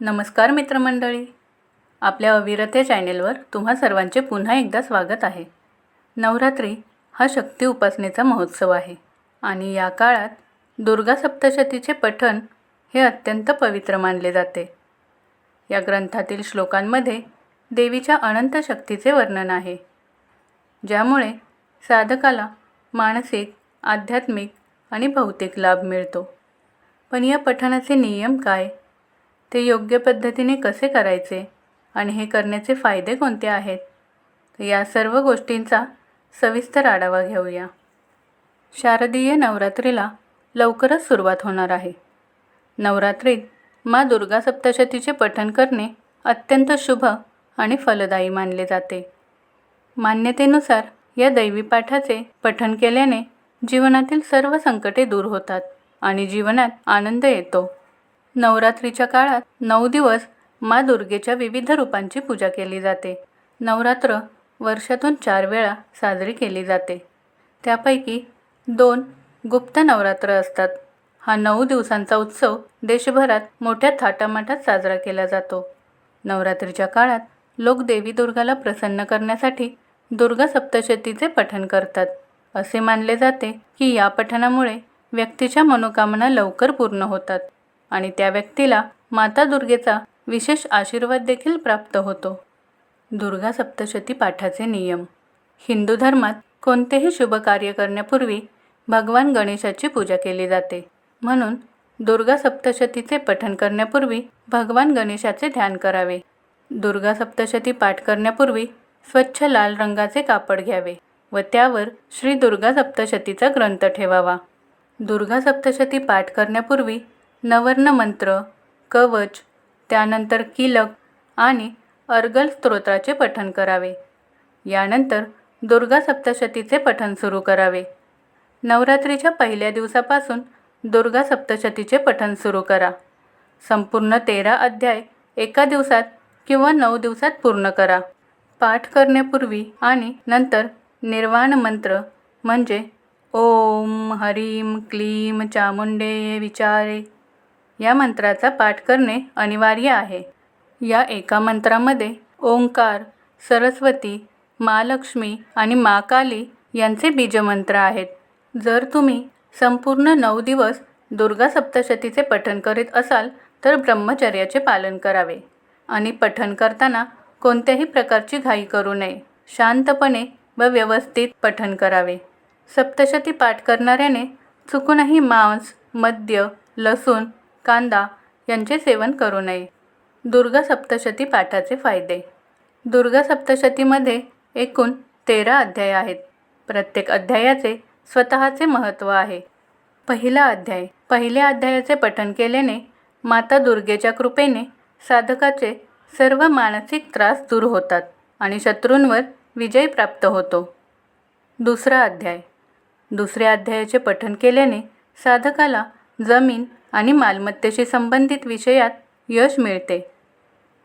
नमस्कार मित्रमंडळी. आपल्या अविरते चॅनेलवर तुम्हा सर्वांचे पुन्हा एकदा स्वागत आहे. नवरात्री हा शक्ती उपासनेचा महोत्सव आहे आणि या काळात दुर्गा सप्तशतीचे पठण हे अत्यंत पवित्र मानले जाते. या ग्रंथातील श्लोकांमध्ये देवीच्या अनंत शक्तीचे वर्णन आहे. ज्यामुळे साधकाला मानसिक आध्यात्मिक आणि भौतिक लाभ मिळतो. पण या पठणाचे नियम काय? ते योग्य पद्धतीने कसे करायचे आणि हे करण्याचे फायदे कोणते आहेत? या सर्व गोष्टींचा सविस्तर आढावा घेऊया. शारदीय नवरात्रीला लवकरच सुरुवात होणार आहे. नवरात्रीत मा दुर्गा सप्तशतीचे पठण करणे अत्यंत शुभ आणि फलदायी मानले जाते. मान्यतेनुसार या दैवी पाठाचे पठण केल्याने जीवनातील सर्व संकटे दूर होतात आणि जीवनात आनंद येतो. नवरात्रीच्या काळात नऊ दिवस मा दुर्गेच्या विविध रूपांची पूजा केली जाते. नवरात्र वर्षातून चार वेळा साजरी केली जाते. त्यापैकी दोन गुप्त नवरात्र असतात. हा नऊ दिवसांचा उत्सव देशभरात मोठ्या थाटामाटात साजरा केला जातो. नवरात्रीच्या काळात लोक देवी दुर्गाला प्रसन्न करण्यासाठी दुर्गा सप्तशतीचे पठण करतात. असे मानले जाते की या पठणामुळे व्यक्तीच्या मनोकामना लवकर पूर्ण होतात. आणि त्या व्यक्तीला माता दुर्गेचा विशेष आशीर्वाद देखील प्राप्त होतो. दुर्गा सप्तशती पाठाचे नियम. हिंदू धर्मात कोणतेही शुभ कार्य करण्यापूर्वी भगवान गणेशाची पूजा केली जाते. म्हणून दुर्गा सप्तशतीचे पठण करण्यापूर्वी भगवान गणेशाचे ध्यान करावे. दुर्गा सप्तशती पाठ करण्यापूर्वी स्वच्छ लाल रंगाचे कापड घ्यावे व त्यावर श्री दुर्गा सप्तशतीचा ग्रंथ ठेवावा. दुर्गा सप्तशती पाठ करण्यापूर्वी नवर्ण मंत्र कवच त्यानंतर किलक आणि अर्गल स्तोत्राचे पठण करावे. यानंतर दुर्गा सप्तशतीचे पठण सुरू करावे. नवरात्रीच्या पहिल्या दिवसापासून दुर्गा सप्तशतीचे पठण सुरू करा. संपूर्ण तेरा अध्याय एका दिवसात किंवा नऊ दिवसात पूर्ण करा. पाठ करण्यापूर्वी आणि नंतर निर्वाण मंत्र म्हणजे ओम हरीम क्लीम चामुंडे विचारे या मंत्राचा पाठ करणे अनिवार्य आहे. या एका मंत्रामध्ये ओंकार सरस्वती महालक्ष्मी आणि मा काली यांचे बीजमंत्र आहेत. जर तुम्ही संपूर्ण नऊ दिवस दुर्गा सप्तशतीचे पठण करीत असाल तर ब्रह्मचर्याचे पालन करावे. आणि पठण करताना कोणत्याही प्रकारची घाई करू नये. शांतपणे व व्यवस्थित पठण करावे. सप्तशती पाठ करणाऱ्याने चुकूनही मांस मद्य लसूण कांदा यांचे सेवन करू नये. दुर्गा सप्तशती पाठाचे फायदे. दुर्गा सप्तशतीमध्ये एकूण तेरा अध्याय आहेत. प्रत्येक अध्यायाचे स्वतःचे महत्त्व आहे. पहिला अध्याय. पहिल्या अध्यायाचे पठण केल्याने माता दुर्गेच्या कृपेने साधकाचे सर्व मानसिक त्रास दूर होतात आणि शत्रूंवर विजय प्राप्त होतो. दुसरा अध्याय. दुसऱ्या अध्यायाचे पठण केल्याने साधकाला जमीन आणि मालमत्तेशी संबंधित विषयात यश मिळते.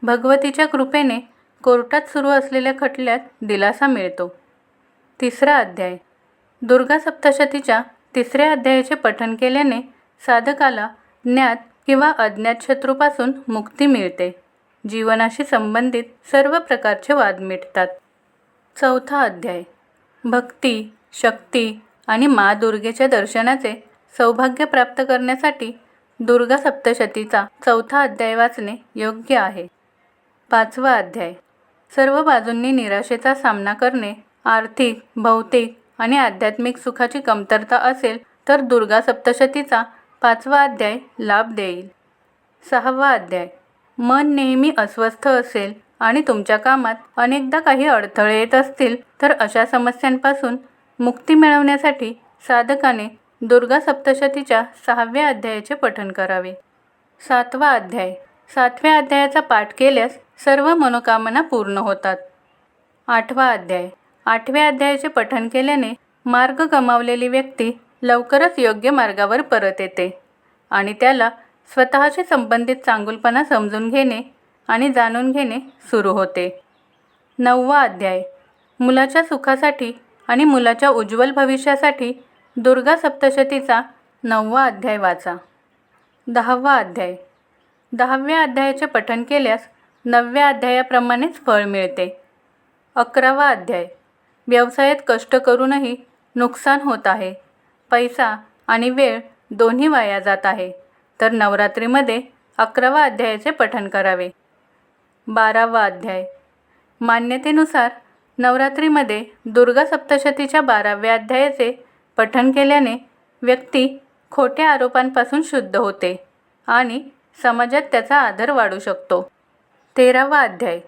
भगवतीच्या कृपेने कोर्टात सुरू असलेल्या खटल्यात दिलासा मिळतो. तिसरा अध्याय. दुर्गा सप्तशतीच्या तिसऱ्या अध्यायाचे पठण केल्याने साधकाला ज्ञात किंवा अज्ञात शत्रूपासून मुक्ती मिळते. जीवनाशी संबंधित सर्व प्रकारचे वाद मिटतात. चौथा अध्याय. भक्ती शक्ती आणि मा दुर्गेच्या दर्शनाचे सौभाग्य प्राप्त करण्यासाठी दुर्गा सप्तशतीचा चौथा अध्याय वाचणे योग्य आहे. पाचवा अध्याय. सर्व बाजूंनी निराशेचा सामना करणे आर्थिक भौतिक आणि आध्यात्मिक सुखाची कमतरता असेल तर दुर्गा सप्तशतीचा पाचवा अध्याय लाभ देईल. सहावा अध्याय. मन नेहमी अस्वस्थ असेल आणि तुमच्या कामात अनेकदा काही अडथळे येत असतील तर अशा समस्यांपासून मुक्ती मिळवण्यासाठी साधकाने दुर्गा सप्तशतीच्या सहाव्या अध्यायाचे पठण करावे. सातवा अध्याय. सातव्या अध्यायाचा पाठ केल्यास सर्व मनोकामना पूर्ण होतात. आठवा अध्याय. आठव्या अध्यायाचे पठण केल्याने मार्ग गमावलेली व्यक्ती लवकरच योग्य मार्गावर परत येते आणि त्याला स्वतःशी संबंधित चांगुलपणा समजून घेणे आणि जाणून घेणे सुरू होते. नववा अध्याय. मुलाच्या सुखासाठी आणि मुलाच्या उज्ज्वल भविष्यासाठी दुर्गा सप्तशतीचा नववा अध्याय वाचा. दहावा अध्याय. दहाव्या अध्यायाचे पठण केल्यास नवव्या अध्यायाप्रमाणेच फळ मिळते. अकरावा अध्याय. व्यवसायात कष्ट करूनही नुकसान होत आहे. पैसा आणि वेळ दोन्ही वाया जात आहे. तर नवरात्रीमध्ये अकरावा अध्यायाचे पठण करावे. बारावा अध्याय. मान्यतेनुसार नवरात्रीमध्ये दुर्गा सप्तशतीच्या बाराव्या अध्यायाचे पठण केल्याने व्यक्ती खोट्या आरोपांपासून शुद्ध होते आणि समाजात त्याचा आदर वाढू शकतो. तेरावा अध्याय.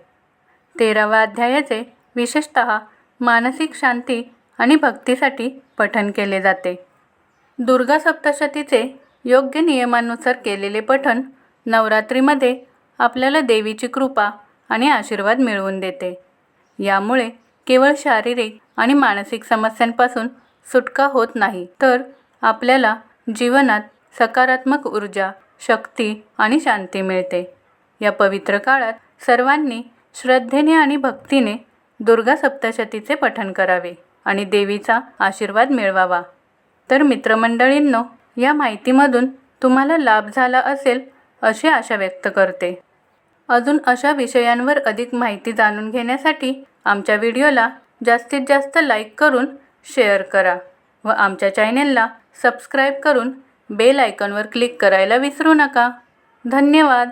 तेरावा अध्यायाचे विशेषत मानसिक शांती आणि भक्तीसाठी पठण केले जाते. दुर्गा सप्तशतीचे योग्य नियमानुसार केलेले पठण नवरात्रीमध्ये आपल्याला देवीची कृपा आणि आशीर्वाद मिळवून देते. यामुळे केवळ शारीरिक आणि मानसिक समस्यांपासून सुटका होत नाही. तर आपल्याला जीवनात सकारात्मक ऊर्जा शक्ती आणि शांती मिळते. या पवित्र काळात सर्वांनी श्रद्धेने आणि भक्तीने दुर्गा सप्तशतीचे पठण करावे आणि देवीचा आशीर्वाद मिळवावा. तर मित्रमंडळींनो या माहितीमधून तुम्हाला लाभ झाला असेल अशी आशा व्यक्त करते. अजून अशा विषयांवर अधिक माहिती जाणून घेण्यासाठी आमच्या व्हिडिओला जास्तीत जास्त लाईक करून शेअर करा व आमच्या चॅनेलला सबस्क्राईब करून बेल आयकॉनवर क्लिक करायला विसरू नका. धन्यवाद.